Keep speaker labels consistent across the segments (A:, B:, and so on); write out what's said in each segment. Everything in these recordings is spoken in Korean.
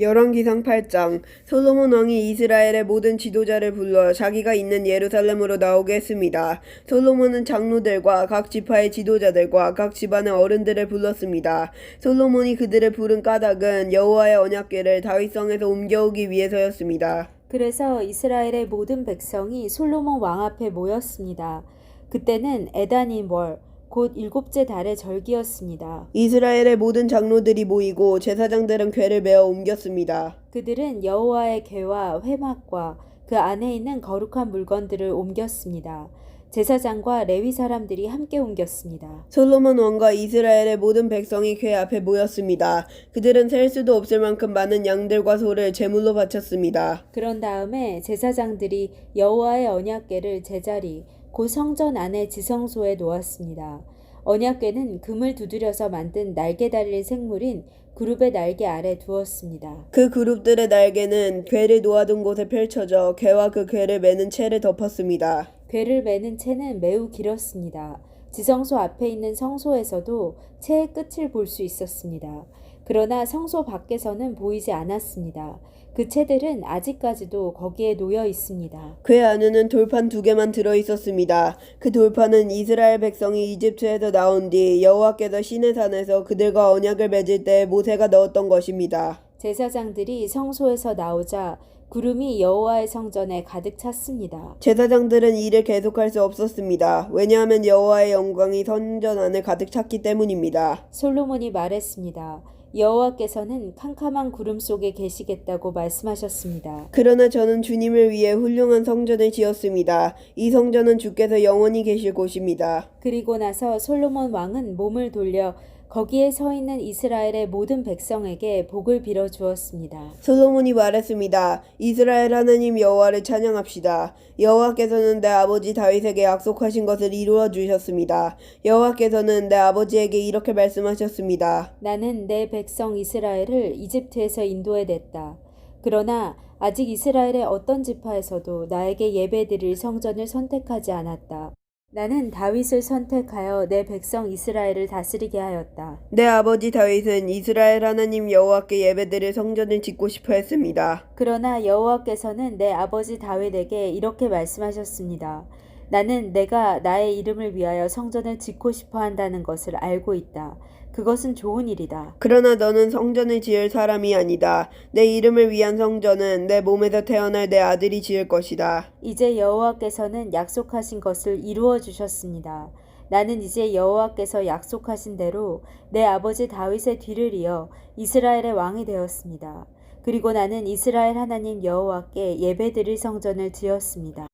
A: 열왕기상 8장 솔로몬 왕이 이스라엘의 모든 지도자를 불러 자기가 있는 예루살렘으로 나오게 했습니다. 솔로몬은 장로들과 각 지파의 지도자들과 각 집안의 어른들을 불렀습니다. 솔로몬이 그들을 부른 까닭은 여호와의 언약궤를 다윗성에서 옮겨오기 위해서였습니다.
B: 그래서 이스라엘의 모든 백성이 솔로몬 왕 앞에 모였습니다. 그때는 에다님 월, 곧 일곱째 달의 절기였습니다.
A: 이스라엘의 모든 장로들이 모이고 제사장들은 궤를 메어 옮겼습니다.
B: 그들은 여호와의 궤와 회막과 그 안에 있는 거룩한 물건들을 옮겼습니다. 제사장과 레위 사람들이 함께 옮겼습니다.
A: 솔로몬 왕과 이스라엘의 모든 백성이 궤 앞에 모였습니다. 그들은 셀 수도 없을 만큼 많은 양들과 소를 제물로 바쳤습니다.
B: 그런 다음에 제사장들이 여호와의 언약궤를 제자리 곧 성전 안의 지성소에 놓았습니다. 언약궤는 금을 두드려서 만든 날개 달린 생물인 그룹의 날개 아래 두었습니다.
A: 그 그룹들의 날개는 궤를 놓아둔 곳에 펼쳐져 궤와 그 궤를 매는 채를 덮었습니다.
B: 궤를 매는 채는 매우 길었습니다. 지성소 앞에 있는 성소에서도 채의 끝을 볼 수 있었습니다. 그러나 성소 밖에서는 보이지 않았습니다. 그 채들은 아직까지도 거기에 놓여 있습니다.
A: 궤 안에는 돌판 두 개만 들어 있었습니다. 그 돌판은 이스라엘 백성이 이집트에서 나온 뒤 여호와께서 시내산에서 그들과 언약을 맺을 때 모세가 넣었던 것입니다.
B: 제사장들이 성소에서 나오자 구름이 여호와의 성전에 가득 찼습니다.
A: 제사장들은 일을 계속할 수 없었습니다. 왜냐하면 여호와의 영광이 성전 안에 가득 찼기 때문입니다.
B: 솔로몬이 말했습니다. 여호와께서는 캄캄한 구름 속에 계시겠다고 말씀하셨습니다.
A: 그러나 저는 주님을 위해 훌륭한 성전을 지었습니다. 이 성전은 주께서 영원히 계실 곳입니다.
B: 그리고 나서 솔로몬 왕은 몸을 돌려 거기에 서 있는 이스라엘의 모든 백성에게 복을 빌어 주었습니다.
A: 솔로몬이 말했습니다. 이스라엘 하나님 여호와를 찬양합시다. 여호와께서는 내 아버지 다윗에게 약속하신 것을 이루어 주셨습니다. 여호와께서는 내 아버지에게 이렇게 말씀하셨습니다.
B: 나는 내 백성 이스라엘을 이집트에서 인도해 냈다. 그러나 아직 이스라엘의 어떤 지파에서도 나에게 예배드릴 성전을 선택하지 않았다. 나는 다윗을 선택하여 내 백성 이스라엘을 다스리게 하였다.
A: 내 아버지 다윗은 이스라엘 하나님 여호와께 예배드릴 성전을 짓고 싶어 했습니다.
B: 그러나 여호와께서는 내 아버지 다윗에게 이렇게 말씀하셨습니다. 나는 내가 나의 이름을 위하여 성전을 짓고 싶어 한다는 것을 알고 있다. 그것은 좋은 일이다.
A: 그러나 너는 성전을 지을 사람이 아니다. 내 이름을 위한 성전은 내 몸에서 태어날 내 아들이 지을 것이다.
B: 이제 여호와께서는 약속하신 것을 이루어 주셨습니다. 나는 이제 여호와께서 약속하신 대로 내 아버지 다윗의 뒤를 이어 이스라엘의 왕이 되었습니다. 그리고 나는 이스라엘 하나님 여호와께 예배드릴 성전을 지었습니다.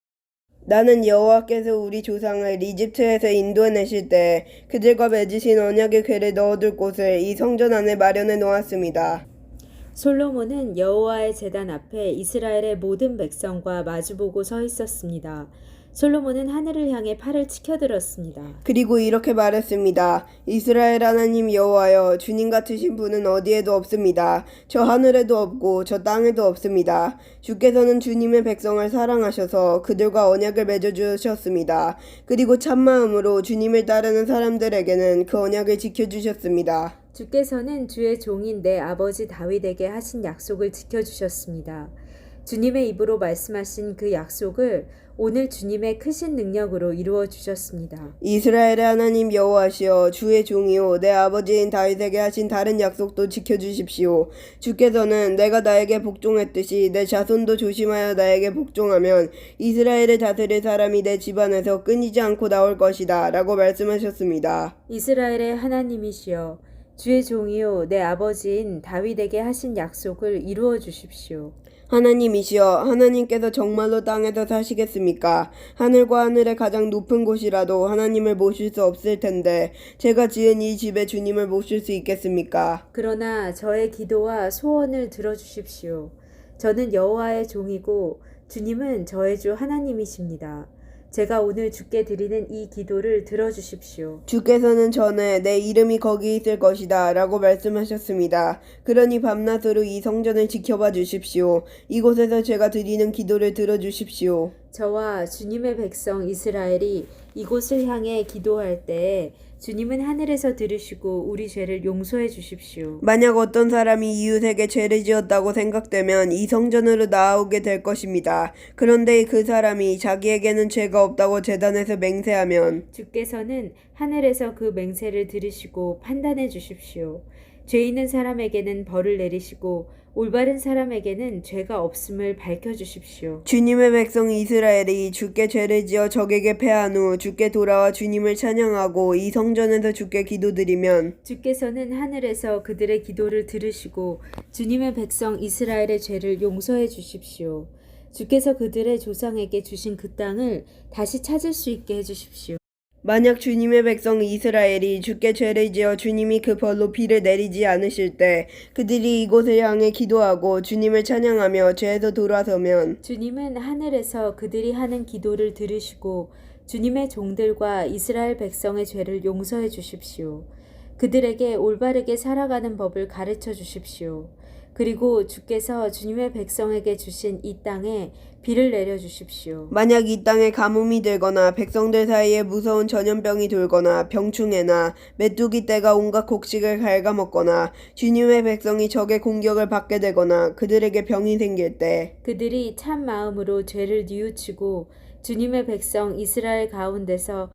A: 나는 여호와께서 우리 조상을 이집트에서 인도해내실 때 그들과 맺으신 언약의 궤를 넣어둘 곳을 이 성전 안에 마련해 놓았습니다.
B: 솔로몬은 여호와의 제단 앞에 이스라엘의 모든 백성과 마주보고 서 있었습니다. 솔로몬은 하늘을 향해 팔을 치켜들었습니다.
A: 그리고 이렇게 말했습니다. 이스라엘 하나님 여호와여 주님 같으신 분은 어디에도 없습니다. 저 하늘에도 없고 저 땅에도 없습니다. 주께서는 주님의 백성을 사랑하셔서 그들과 언약을 맺어 주셨습니다. 그리고 참마음으로 주님을 따르는 사람들에게는 그 언약을 지켜 주셨습니다.
B: 주께서는 주의 종인 내 아버지 다윗에게 하신 약속을 지켜 주셨습니다. 주님의 입으로 말씀하신 그 약속을 오늘 주님의 크신 능력으로 이루어 주셨습니다.
A: 이스라엘의 하나님 여호와시여 주의 종이요 내 아버지인 다윗에게 하신 다른 약속도 지켜 주십시오. 주께서는 내가 나에게 복종했듯이 내 자손도 조심하여 나에게 복종하면 이스라엘을 다스릴 사람이 내 집안에서 끊이지 않고 나올 것이다라고 말씀하셨습니다.
B: 이스라엘의 하나님이시여 주의 종이요 내 아버지인 다윗에게 하신 약속을 이루어 주십시오.
A: 하나님이시여 하나님께서 정말로 땅에서 사시겠습니까? 하늘과 하늘의 가장 높은 곳이라도 하나님을 모실 수 없을 텐데 제가 지은 이 집에 주님을 모실 수 있겠습니까?
B: 그러나 저의 기도와 소원을 들어주십시오. 저는 여호와의 종이고 주님은 저의 주 하나님이십니다. 제가 오늘 주께 드리는 이 기도를 들어주십시오.
A: 주께서는 전에 내 이름이 거기 있을 것이다 라고 말씀하셨습니다. 그러니 밤낮으로 이 성전을 지켜봐 주십시오. 이곳에서 제가 드리는 기도를 들어주십시오.
B: 저와 주님의 백성 이스라엘이 이곳을 향해 기도할 때 주님은 하늘에서 들으시고 우리 죄를 용서해 주십시오.
A: 만약 어떤 사람이 이웃에게 죄를 지었다고 생각되면 이 성전으로 나아오게 될 것입니다. 그런데 그 사람이 자기에게는 죄가 없다고 재단에서 맹세하면
B: 주께서는 하늘에서 그 맹세를 들으시고 판단해 주십시오. 죄 있는 사람에게는 벌을 내리시고 올바른 사람에게는 죄가 없음을 밝혀 주십시오.
A: 주님의 백성 이스라엘이 주께 죄를 지어 적에게 패한 후 주께 돌아와 주님을 찬양하고 이 성전에서 주께 기도드리면
B: 주께서는 하늘에서 그들의 기도를 들으시고 주님의 백성 이스라엘의 죄를 용서해 주십시오. 주께서 그들의 조상에게 주신 그 땅을 다시 찾을 수 있게 해 주십시오.
A: 만약 주님의 백성 이스라엘이 주께 죄를 지어 주님이 그 벌로 비를 내리지 않으실 때 그들이 이곳을 향해 기도하고 주님을 찬양하며 죄에서 돌아서면
B: 주님은 하늘에서 그들이 하는 기도를 들으시고 주님의 종들과 이스라엘 백성의 죄를 용서해 주십시오. 그들에게 올바르게 살아가는 법을 가르쳐 주십시오. 그리고 주께서 주님의 백성에게 주신 이 땅에 비를 내려 주십시오.
A: 만약 이 땅에 가뭄이 들거나 백성들 사이에 무서운 전염병이 돌거나 병충해나 메뚜기 떼가 온갖 곡식을 갉아먹거나 주님의 백성이 적의 공격을 받게 되거나 그들에게 병이 생길 때
B: 그들이 참 마음으로 죄를 뉘우치고 주님의 백성 이스라엘 가운데서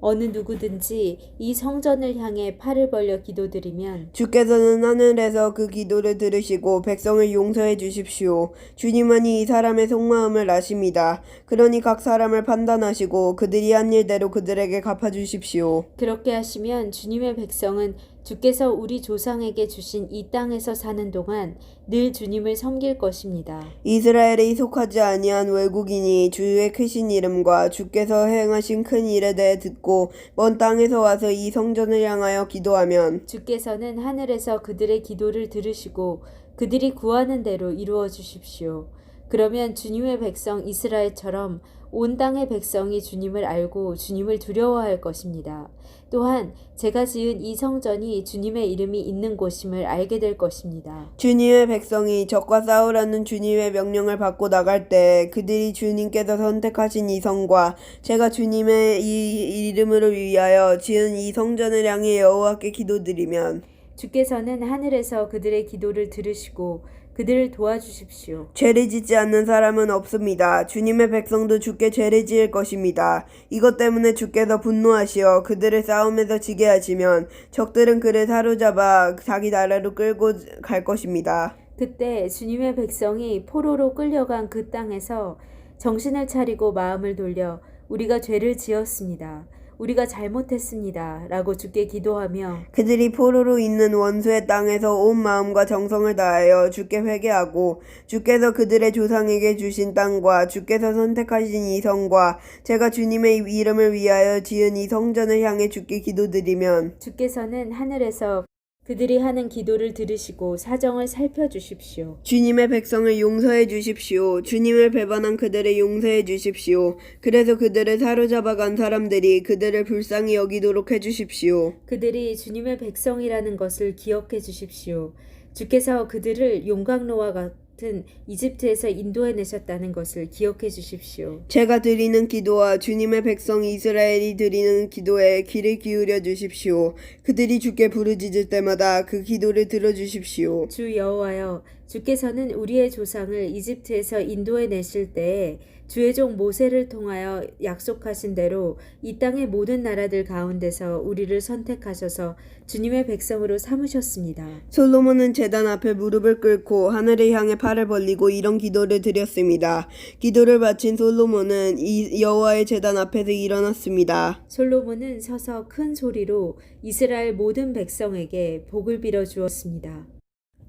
B: 어느 누구든지 이 성전을 향해 팔을 벌려 기도드리면
A: 주께서는 하늘에서 그 기도를 들으시고 백성을 용서해 주십시오. 주님은 이 사람의 속마음을 아십니다. 그러니 각 사람을 판단하시고 그들이 한 일대로 그들에게 갚아 주십시오.
B: 그렇게 하시면 주님의 백성은 주께서 우리 조상에게 주신 이 땅에서 사는 동안 늘 주님을 섬길 것입니다.
A: 이스라엘에 속하지 아니한 외국인이 주의 크신 이름과 주께서 행하신 큰 일에 대해 듣고 먼 땅에서 와서 이 성전을 향하여 기도하면
B: 주께서는 하늘에서 그들의 기도를 들으시고 그들이 구하는 대로 이루어 주십시오. 그러면 주님의 백성 이스라엘처럼 온 땅의 백성이 주님을 알고 주님을 두려워할 것입니다. 또한 제가 지은 이 성전이 주님의 이름이 있는 곳임을 알게 될 것입니다.
A: 주님의 백성이 적과 싸우라는 주님의 명령을 받고 나갈 때 그들이 주님께서 선택하신 이 성과 제가 주님의 이 이름으로 위하여 지은 이 성전을 향해 여호와께 기도드리면
B: 주께서는 하늘에서 그들의 기도를 들으시고 그들을 도와주십시오.
A: 죄를 짓지 않는 사람은 없습니다. 주님의 백성도 주께 죄를 지을 것입니다. 이것 때문에 주께서 분노하시어 그들을 싸움에서 지게 하시면 적들은 그를 사로잡아 자기 나라로 끌고 갈 것입니다.
B: 그때 주님의 백성이 포로로 끌려간 그 땅에서 정신을 차리고 마음을 돌려 우리가 죄를 지었습니다. 우리가 잘못했습니다. 라고 주께 기도하며
A: 그들이 포로로 있는 원수의 땅에서 온 마음과 정성을 다하여 주께 회개하고 주께서 그들의 조상에게 주신 땅과 주께서 선택하신 이 성과 제가 주님의 이름을 위하여 지은 이 성전을 향해 주께 기도드리면
B: 주께서는 하늘에서 그들이 하는 기도를 들으시고 사정을 살펴주십시오.
A: 주님의 백성을 용서해 주십시오. 주님을 배반한 그들을 용서해 주십시오. 그래서 그들을 사로잡아 간 사람들이 그들을 불쌍히 여기도록 해 주십시오.
B: 그들이 주님의 백성이라는 것을 기억해 주십시오. 주께서 그들을 용광로와 같 은 이집트에서 인도해 내셨다는 것을 기억해 주십시오.
A: 제가 드리는 기도와 주님의 백성 이스라엘이 드리는 기도에 귀를 기울여 주십시오. 그들이 주께 부르짖을 때마다 그 기도를 들어 주십시오.
B: 주 여호와여 주께서는 우리의 조상을 이집트에서 인도해 내실 때에 주의 종 모세를 통하여 약속하신 대로 이 땅의 모든 나라들 가운데서 우리를 선택하셔서 주님의 백성으로 삼으셨습니다.
A: 솔로몬은 제단 앞에 무릎을 꿇고 하늘을 향해 팔을 벌리고 이런 기도를 드렸습니다. 기도를 마친 솔로몬은 이 여호와의 제단 앞에서 일어났습니다.
B: 솔로몬은 서서 큰 소리로 이스라엘 모든 백성에게 복을 빌어 주었습니다.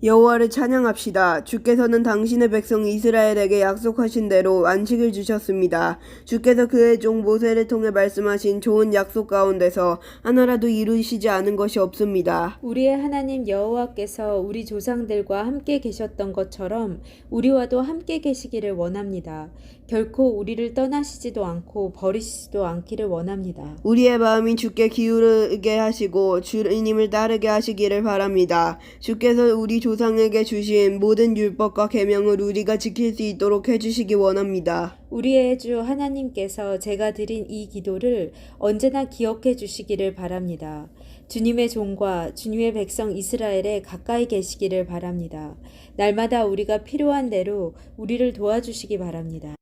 A: 여호와를 찬양합시다. 주께서는 당신의 백성 이스라엘에게 약속하신 대로 안식을 주셨습니다. 주께서 그의 종 모세를 통해 말씀하신 좋은 약속 가운데서 하나라도 이루시지 않은 것이 없습니다.
B: 우리의 하나님 여호와께서 우리 조상들과 함께 계셨던 것처럼 우리와도 함께 계시기를 원합니다. 결코 우리를 떠나시지도 않고 버리시지도 않기를 원합니다.
A: 우리의 마음이 주께 기울게 하시고 주님을 따르게 하시기를 바랍니다. 주께서 우리 조상에게 주신 모든 율법과 계명을 우리가 지킬 수 있도록 해주시기 원합니다.
B: 우리의 주 하나님께서 제가 드린 이 기도를 언제나 기억해 주시기를 바랍니다. 주님의 종과 주님의 백성 이스라엘에 가까이 계시기를 바랍니다. 날마다 우리가 필요한 대로 우리를 도와주시기 바랍니다.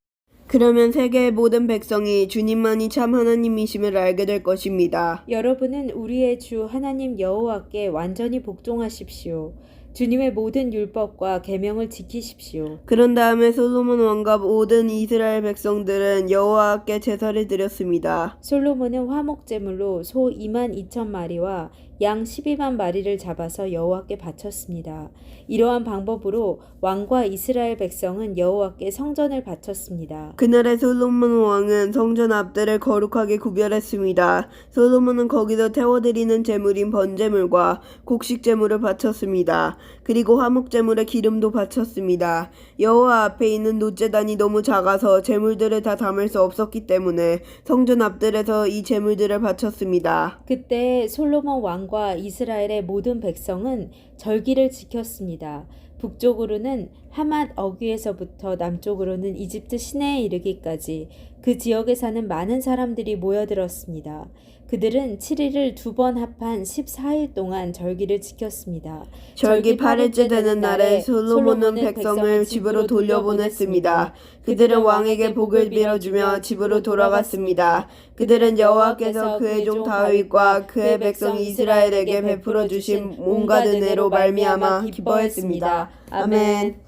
A: 그러면 세계의 모든 백성이 주님만이 참 하나님이심을 알게 될 것입니다.
B: 여러분은 우리의 주 하나님 여호와께 완전히 복종하십시오. 주님의 모든 율법과 계명을 지키십시오.
A: 그런 다음에 솔로몬 왕과 모든 이스라엘 백성들은 여호와께 제사를 드렸습니다.
B: 솔로몬은 화목 제물로 소 2만 2천 마리와 양 12만 마리를 잡아서 여호와께 바쳤습니다. 이러한 방법으로 왕과 이스라엘 백성은 여호와께 성전을 바쳤습니다.
A: 그날의 솔로몬 왕은 성전 앞들을 거룩하게 구별했습니다. 솔로몬은 거기서 태워드리는 제물인 번제물과 곡식 제물을 바쳤습니다. 그리고 화목 제물에 기름도 바쳤습니다. 여호와 앞에 있는 노제단이 너무 작아서 제물들을 다 담을 수 없었기 때문에 성전 앞들에서 이 제물들을 바쳤습니다.
B: 그때 솔로몬 왕과 이스라엘의 모든 백성은 절기를 지켰습니다. 북쪽으로는 하맛 어귀에서부터 남쪽으로는 이집트 시내에 이르기까지 그 지역에 사는 많은 사람들이 모여들었습니다. 그들은 7일을 두 번 합한 14일 동안 절기를 지켰습니다.
A: 절기 8일째 되는 날에 솔로몬은 백성을 집으로 돌려보냈습니다. 그들은 왕에게 복을 빌어주며 집으로 돌아갔습니다. 그들은 여호와께서 그의 종 다윗과 그의 백성 이스라엘에게 베풀어 주신 온갖 은혜로 말미암아 기뻐했습니다. 아멘.